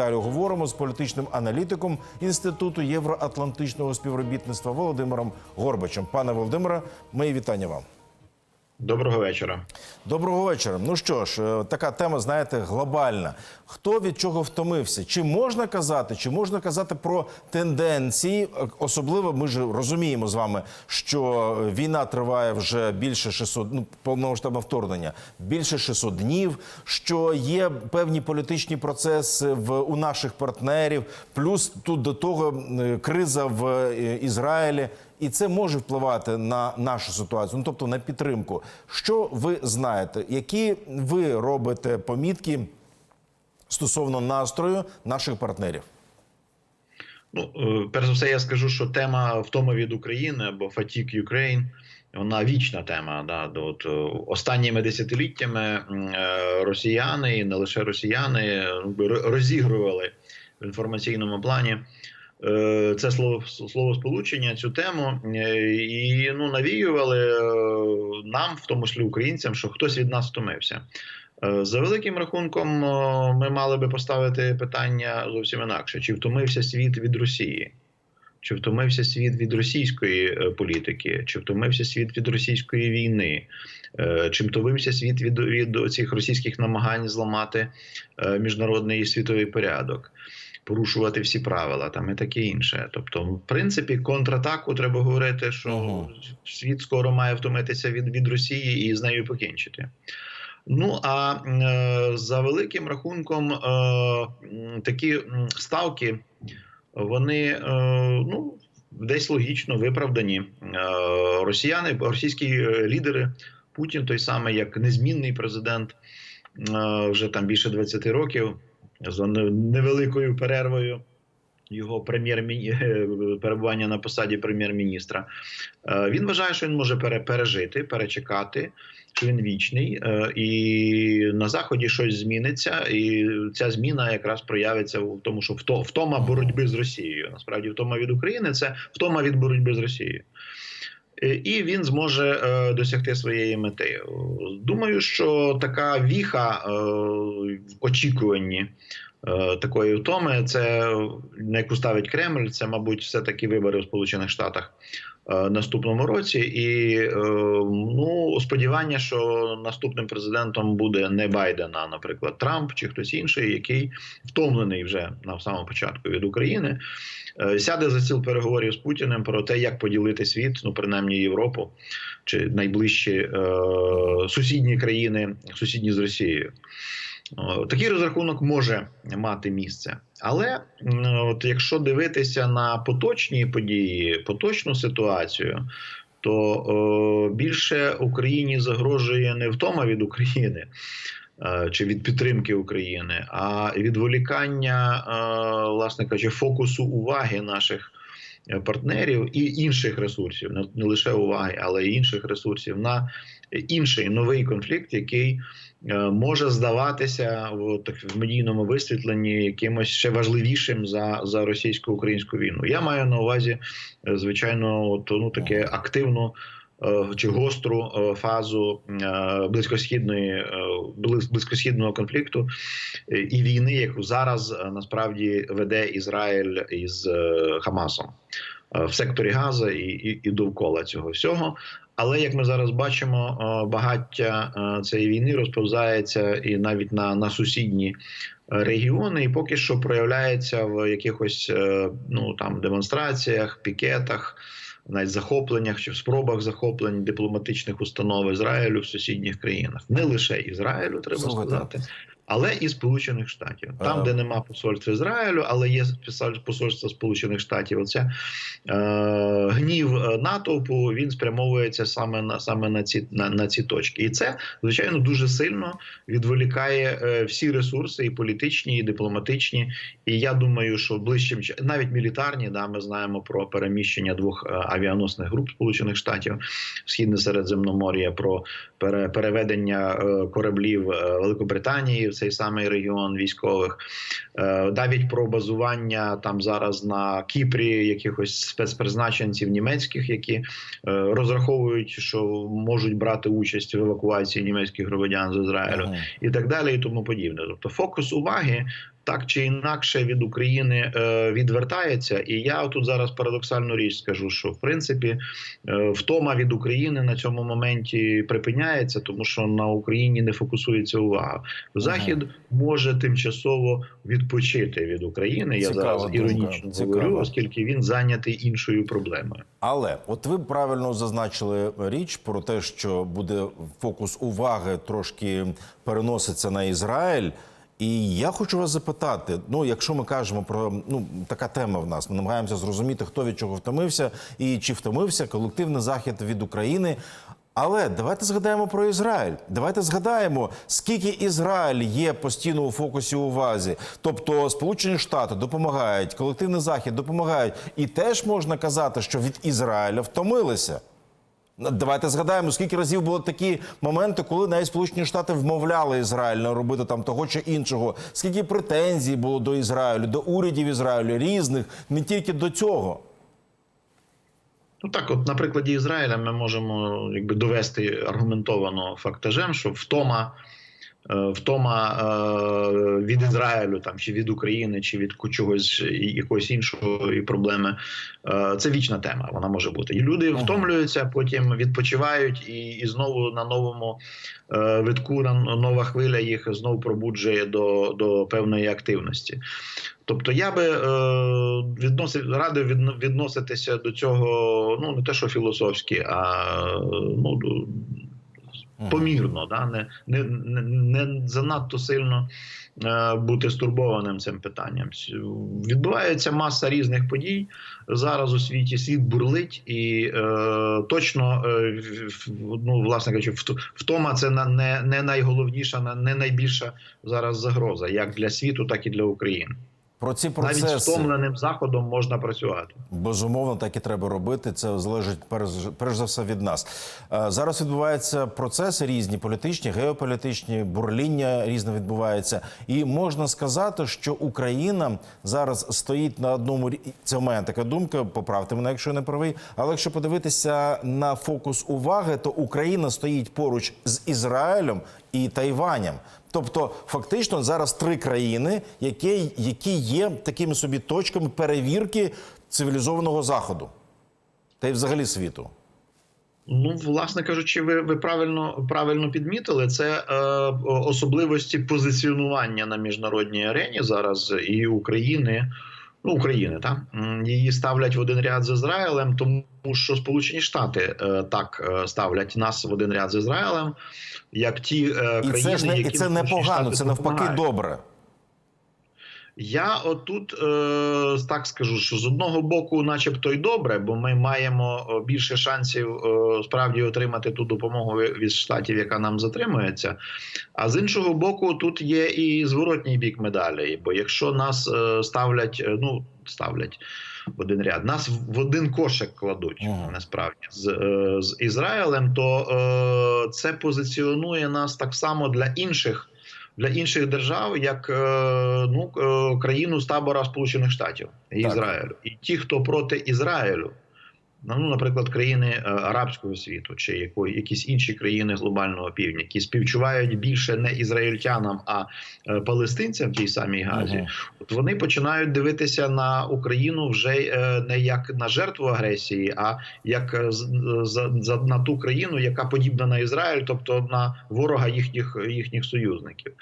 далі говоримо з політичним аналітиком інституту євроатлантичного співробітництва Володимиром Горбачем. Пане Володимире, мої вітання вам. Доброго вечора. Доброго вечора. Ну що ж, е, така тема, знаєте, глобальна. Хто від чого втомився? Чи можна казати, чи можна казати про тенденції? Е, Особливо ми ж розуміємо з вами, що війна триває вже більше 600, ну повномасштабне вторгнення, більше 600 днів. Що є певні політичні процеси в у наших партнерів, плюс тут до того е, криза в е, Ізраїлі. І це може впливати на нашу ситуацію, ну тобто на підтримку. Що ви знаєте, які ви робите помітки стосовно настрою наших партнерів? Ну, е, перш за все, я скажу, що тема втома від України або Fatigue Ukraine, вона вічна тема. Да, от, е, останніми десятиліттями е, росіяни, і не лише росіяни, ну, ро- розігрували в інформаційному плані. Е, Це слово слово сполучення, цю тему. Е, і ну навіювали е, нам, в тому числі українцям, що хтось від нас втомився. За великим рахунком, ми мали би поставити питання зовсім інакше: чи втомився світ від Росії? Чи втомився світ від російської політики, чи втомився світ від російської війни, чи втомився світ від, від цих російських намагань зламати міжнародний світовий порядок, порушувати всі правила там і таке інше. Тобто, в принципі, контратаку треба говорити, що Ага. світ скоро має втомитися від, від Росії і з нею покінчити. Ну а е, за великим рахунком, е, такі ставки вони е, ну десь логічно виправдані. Е, росіяни, російські е, лідери, Путін, той самий як незмінний президент, е, вже там більше 20 років з невеликою перервою. Його прем'єр перебування на посаді прем'єр-міністра. Е, Він вважає, що він може пере- пережити, перечекати, що він вічний, е, і на заході щось зміниться. І ця зміна якраз проявиться в тому, що вто- втома боротьби з Росією. Насправді, втома від України це втома від боротьби з Росією. Е, І він зможе е, досягти своєї мети. Думаю, що така віха е, в очікуванні е, такої втоми, це на яку ставить Кремль, це, мабуть, все таки вибори в Сполучених Штатах е, наступному році. І е, ну, сподівання, що наступним президентом буде не Байден, а, наприклад, Трамп чи хтось інший, який втомлений вже на самому початку від України. Е, Сяде за стіл переговорів з Путіним про те, як поділити світ, ну принаймні Європу чи найближчі е, сусідні країни, сусідні з Росією. О, Такий розрахунок може мати місце, але от якщо дивитися на поточні події, поточну ситуацію, то о, більше Україні загрожує не втома від України е, чи від підтримки України, а відволікання, е, власне кажучи, фокусу уваги наших е, партнерів і інших ресурсів, не- лише уваги, але й інших ресурсів на інший новий конфлікт, який е, може здаватися в, так, в медійному висвітленні якимось ще важливішим за, за російсько-українську війну. Я маю на увазі, е, звичайно, от, ну, таке активну. е, Чи гостру е, фазу е, близькосхідної е, близькосхідного конфлікту е, і війни, яку зараз е, насправді веде Ізраїль із е, Хамасом е, в секторі Газа і, і, і довкола цього всього. Але як ми зараз бачимо, е, багаття е, цієї війни розповзається і навіть на, на сусідні е, регіони, і поки що проявляється в якихось ну там демонстраціях, пікетах, навіть захопленнях чи в спробах захоплень дипломатичних установ Ізраїлю в сусідніх країнах. Не лише Ізраїлю, треба Слухайте. сказати. Але і Сполучених Штатів, там, Е. де нема посольства Ізраїлю, але є посольство Сполучених Штатів. Оця е, гнів е, натовпу він спрямовується саме на саме на ці на, на ці точки, і це звичайно дуже сильно відволікає е, всі ресурси, і політичні, і дипломатичні. І я думаю, що ближчим навіть мілітарні, да, ми знаємо про переміщення двох е, авіаносних груп Сполучених Штатів в східне Середземномор'я, про пере, переведення е, кораблів Великобританії в цей самий регіон військових, е, навіть про базування там зараз на Кіпрі якихось спецпризначенців німецьких, які е, розраховують, що можуть брати участь в евакуації німецьких громадян з Ізраїлю Ага. і так далі, і тому подібне. Тобто фокус уваги так чи інакше від України е, відвертається. І я тут зараз парадоксальну річ скажу, що в принципі е, втома від України на цьому моменті припиняється, тому що на Україні не фокусується увага. Захід може тимчасово відпочити від України. Я Цікава зараз думка, іронічно цікава. говорю, оскільки він зайнятий іншою проблемою. Але от ви правильно зазначили річ про те, що буде фокус уваги трошки переноситься на Ізраїль. І я хочу вас запитати: ну, якщо ми кажемо про ну така тема в нас, ми намагаємося зрозуміти, хто від чого втомився і чи втомився колективний захід від України. Але давайте згадаємо про Ізраїль. Давайте згадаємо, скільки Ізраїль є постійно у фокусі увазі. Тобто Сполучені Штати допомагають, колективний захід допомагають, і теж можна казати, що від Ізраїля втомилися. Давайте згадаємо, скільки разів були такі моменти, коли навіть Сполучені Штати вмовляли Ізраїль робити там того чи іншого. Скільки претензій було до Ізраїлю, до урядів Ізраїлю різних, не тільки до цього. Ну так, от на прикладі Ізраїля ми можемо якби довести аргументовано фактажем, що втома, втома е, від Ізраїлю там чи від України, чи від чогось і- якоїсь іншої проблеми. е, Це вічна тема. Вона може бути. І люди втомлюються, потім відпочивають, і, і знову на новому е, витку на нова хвиля їх знову пробуджує до, до певної активності. Тобто я би е, відносив, радив відноситися до цього, ну не те, що філософськи, а ну помірно, да? не, не, не, занадто сильно е, бути стурбованим цим питанням. Відбувається маса різних подій зараз у світі. Світ бурлить, і е, точно е, ну, власне кажучи, вт- втома це не, не найголовніша, не найбільша зараз загроза, як для світу, так і для України. Про ці Навіть втомленим заходом можна працювати. безумовно так і треба робити. Це залежить перш, перш за все від нас. Е, Зараз відбуваються процеси різні, політичні, геополітичні, бурління різне відбувається. І можна сказати, що Україна зараз стоїть на одному Це в мене така думка. Поправте мене, якщо я не правий. Але якщо подивитися на фокус уваги, то Україна стоїть поруч з Ізраїлем і Тайванем. Тобто, фактично, зараз три країни, які, які є такими собі точками перевірки цивілізованого заходу та й взагалі світу. Ну, власне кажучи, ви, ви правильно правильно підмітили це е, особливості позиціонування на міжнародній арені зараз і України. Ну, України, та її ставлять в один ряд з Ізраїлем, тому що Сполучені Штати е, так е, ставлять нас в один ряд з Ізраїлем, як ті е, І країни, це ж не і які це не погано, це навпаки добре. Я отут е, так скажу, що з одного боку, начебто, й добре, бо ми маємо е, більше шансів е, справді отримати ту допомогу від штатів, яка нам затримується. А з іншого боку, тут є і зворотній бік медалі. Бо якщо нас е, ставлять, е, ну ставлять в один ряд, нас в в один кошик кладуть Ага. насправді з, е, з Ізраїлем, то е, це позиціонує нас так само для інших для інших держав, як е, ну е, країну з табора Сполучених Штатів і Ізраїлю, і ті, хто проти Ізраїлю. Ну, наприклад, країни е, арабського світу чи якої якісь інші країни глобального півдня, які співчувають більше не ізраїльтянам, а е, палестинцям в тій самій Газі. Мгм. От вони починають дивитися на Україну вже е, не як на жертву агресії, а як за, за на ту країну, яка подібна на Ізраїль, тобто на ворога їхніх їхніх союзників.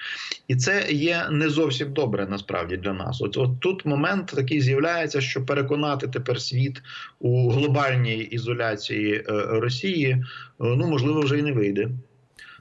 І це є не зовсім добре насправді для нас. От, от тут момент такий з'являється, що переконати тепер світ у глобальній ізоляції е, Росії, е, ну можливо, вже й не вийде.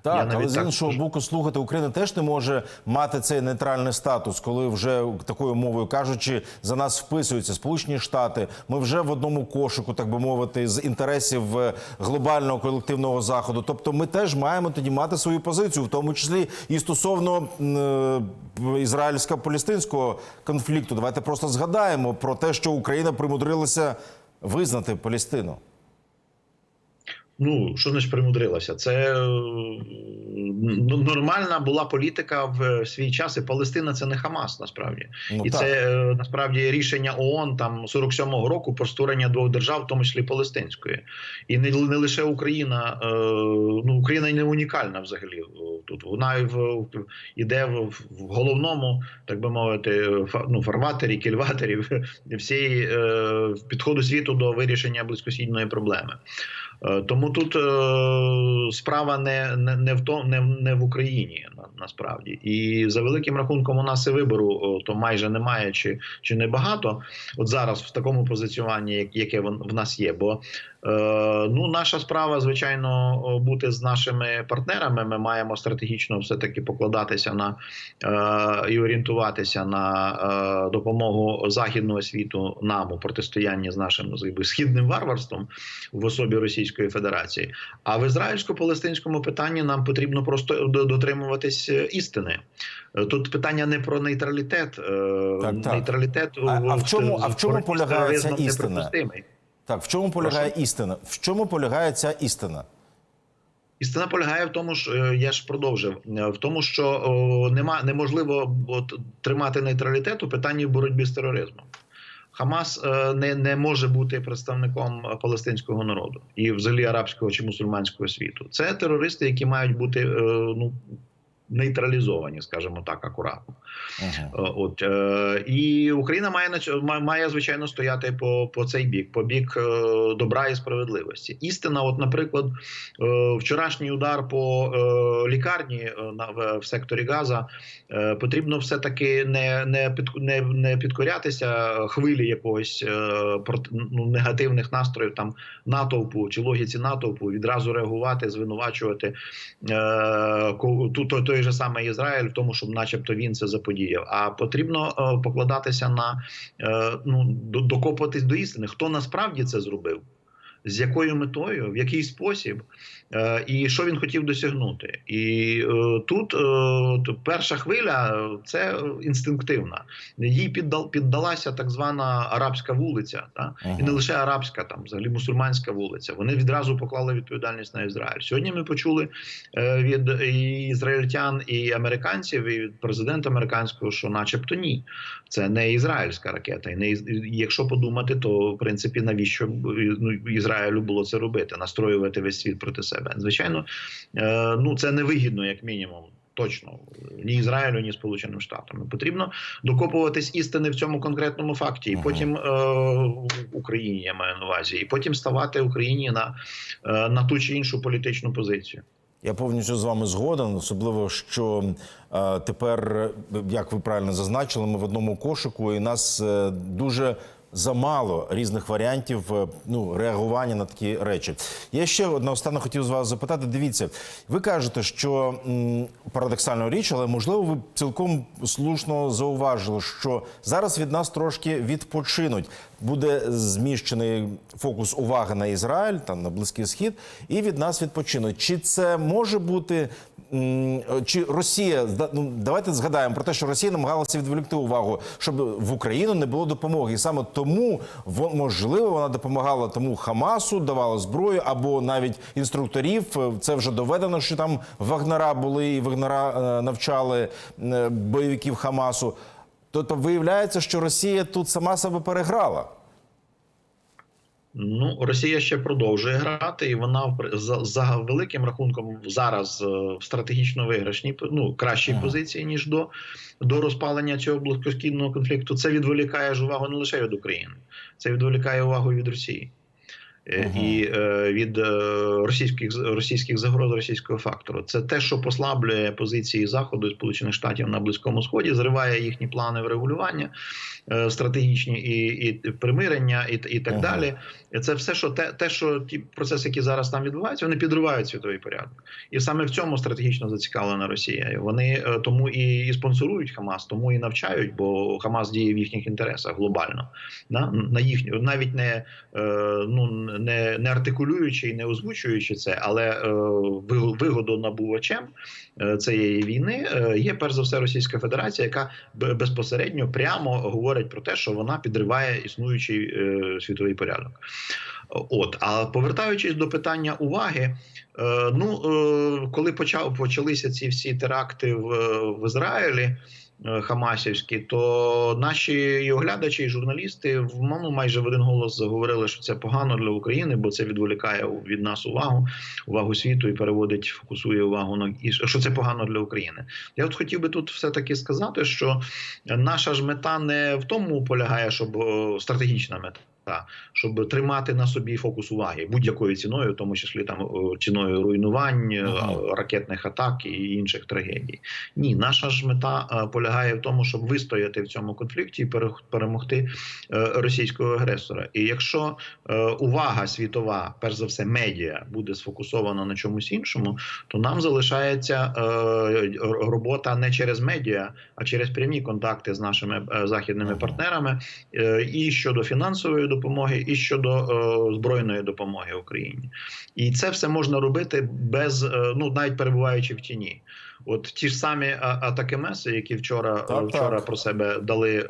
Так, але з іншого скажу. боку, слухати Україна теж не може мати цей нейтральний статус, коли вже такою мовою кажучи, за нас вписуються Сполучені Штати. Ми вже в одному кошику, так би мовити, з інтересів е, глобального колективного заходу. Тобто, ми теж маємо тоді мати свою позицію, в тому числі і стосовно м, е, ізраїльсько-палестинського конфлікту. Давайте просто згадаємо про те, що Україна примудрилася визнати Палестину. Ну, що значить примудрилася? Це е, ну, нормальна була політика в свій час, і Палестина це не Хамас насправді. Ну, і так. це е, насправді рішення ООН там 47-го року про створення двох держав, в тому числі палестинської, і не, не лише Україна. Е, ну Україна не унікальна взагалі. е, Тут вона в, іде в, в головному, так би мовити, ну, фарватері, кільватері всієї е, підходу світу до вирішення близькосхідної проблеми. Е, Тому тут е, справа не, не, в тому, не, не в Україні на, насправді. І за великим рахунком у нас і вибору то майже немає чи, чи небагато. От зараз в такому позиціюванні, як- яке в нас є. Бо е, ну, наша справа, звичайно, бути з нашими партнерами. Ми маємо стратегічно все-таки покладатися на і орієнтуватися на допомогу західного світу нам у протистоянні з нашим східним варварством в особі Російської Федерації. А в ізраїльсько-палестинському питанні нам потрібно просто дотримуватись е, істини. Е, Тут питання не про нейтралітет. е, Так, так. Нейтралітет А- а в чому- а в чому полягає ця істина? Так, в чому полягає істина? В чому полягає ця істина? Істина полягає в тому, що я ж продовжив в тому, що о, нема неможливо от, тримати нейтралітет у питанні боротьби з тероризмом. Хамас е, не, не може бути представником е, палестинського народу і взагалі арабського чи мусульманського світу. Це терористи, які мають бути е, ну нейтралізовані, скажімо так, акуратно. Угу. Е, От е, і Україна має має, звичайно стояти по, по цей бік, по бік е, добра і справедливості. Істина, от, наприклад, е, вчорашній удар по е, лікарні е, на в, в секторі Газа е, потрібно все таки не, не, під, не, не підкорятися хвилі якогось е, проти, ну, негативних настроїв там натовпу чи логіці натовпу, відразу реагувати, звинувачувати е, ту- той, той же самий Ізраїль в тому, щоб, начебто, він це заподіяв. А потрібно е, покладатися на е, ну докопатись до істини, хто насправді це зробив. З якою метою, в який спосіб, е, і що він хотів досягнути, і е, тут е, перша хвиля це інстинктивна. Їй піддал, піддалася так звана арабська вулиця, та і не лише арабська, там взагалі мусульманська вулиця. Вони відразу поклали відповідальність на Ізраїль. Сьогодні ми почули від і ізраїльтян і американців, і від президента американського, що, начебто, ні, це не ізраїльська ракета. І не якщо подумати, то в принципі навіщо ну, Ізраїлю було це робити, настроювати весь світ проти себе? Звичайно, е, ну це невигідно, як мінімум. Точно ні Ізраїлю, ні Сполученим Штатам потрібно докопуватись істини в цьому конкретному факті, і Ага. потім е, Україні я маю на увазі, і потім ставати Україні на, е, на ту чи іншу політичну позицію. Я повністю з вами згоден, особливо що е, тепер, як ви правильно зазначили, ми в одному кошику, і нас е, дуже замало різних варіантів е, ну, реагування на такі речі. Я ще одне останнє хотів з вас запитати. Дивіться, ви кажете, що парадоксальна річ, але можливо, ви цілком слушно зауважили, що зараз від нас трошки відпочинуть. Буде зміщений фокус уваги на Ізраїль, там на Близький Схід, і від нас відпочинуть. Чи це може бути? М, Чи Росія ну давайте згадаємо про те, що Росія намагалася відволікти увагу, щоб в Україну не було допомоги, і саме тому во- можливо вона допомагала тому Хамасу, давала зброю або навіть інструкторів. Е, Це вже доведено, що там вагнера були і вагнера е, навчали е, бойовиків Хамасу. Тобто виявляється, що Росія тут сама себе переграла. Ну, Росія ще продовжує грати, і вона за, за великим рахунком зараз е, в стратегічно виграшній ну, кращій Ага. позиції ніж до, до розпалення цього близькоскідного конфлікту. Це відволікає ж увагу не лише від України, це відволікає увагу від Росії. Е, І е, від е, російських російських загроз російського фактору це те, що послаблює позиції заходу і сполучених штатів на близькому сході, зриває їхні плани врегулювання стратегічні і, і примирення, і, і так Ага. далі. Це все, що те, те, що ті процеси, які зараз там відбуваються, вони підривають світовий порядок, і саме в цьому стратегічно зацікавлена Росія. Вони тому і, і спонсорують Хамас, тому і навчають, бо Хамас діє в їхніх інтересах глобально. На, на їхню навіть не ну не, не артикулюючи і не озвучуючи це, але е, ви- вигодонабувачем е, цієї війни е, є перш за все Російська Федерація, яка безпосередньо прямо говорить про те, що вона підриває існуючий е, світовий порядок. От, а повертаючись до питання уваги, е, ну е, коли почав почалися ці всі теракти в, в Ізраїлі. Е, Хамасівські, то наші оглядачі і журналісти в маму майже в один голос заговорили, що це погано для України, бо це відволікає від нас увагу, увагу світу і переводить, фокусує увагу на і що це погано для України. Я от хотів би тут все таки сказати, що наша ж мета не в тому полягає, щоб стратегічна мета. Щоб тримати на собі фокус уваги будь-якою ціною, в тому числі там ціною руйнувань, Ага. ракетних атак і інших трагедій. Ні, наша ж мета полягає в тому, щоб вистояти в цьому конфлікті і пере- перемогти е, російського агресора. І якщо е, увага світова, перш за все, медіа буде сфокусована на чомусь іншому, то нам залишається е, робота не через медіа, а через прямі контакти з нашими західними партнерами і щодо фінансової допомоги, і щодо е, збройної допомоги Україні. І це все можна робити без е, ну навіть перебуваючи в тіні. От ті ж самі атаки меси, які вчора, Так, е, вчора так. про себе дали, е,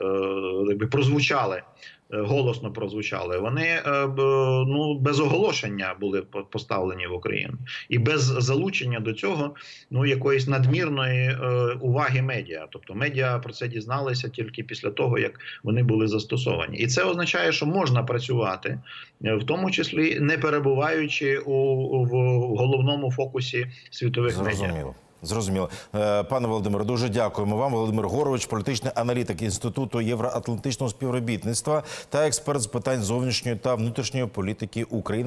якби прозвучали. е, Голосно прозвучали. Вони ну без оголошення були по- поставлені в Україну, і без залучення до цього ну якоїсь надмірної уваги медіа. Тобто медіа про це дізналися тільки після того, як вони були застосовані, і це означає, що можна працювати, в тому числі не перебуваючи у, в головному фокусі світових медіа. Зрозуміло. Е, пане Володимире, дуже дякуємо вам. Володимир Горович, політичний аналітик інституту євроатлантичного співробітництва та експерт з питань зовнішньої та внутрішньої політики України.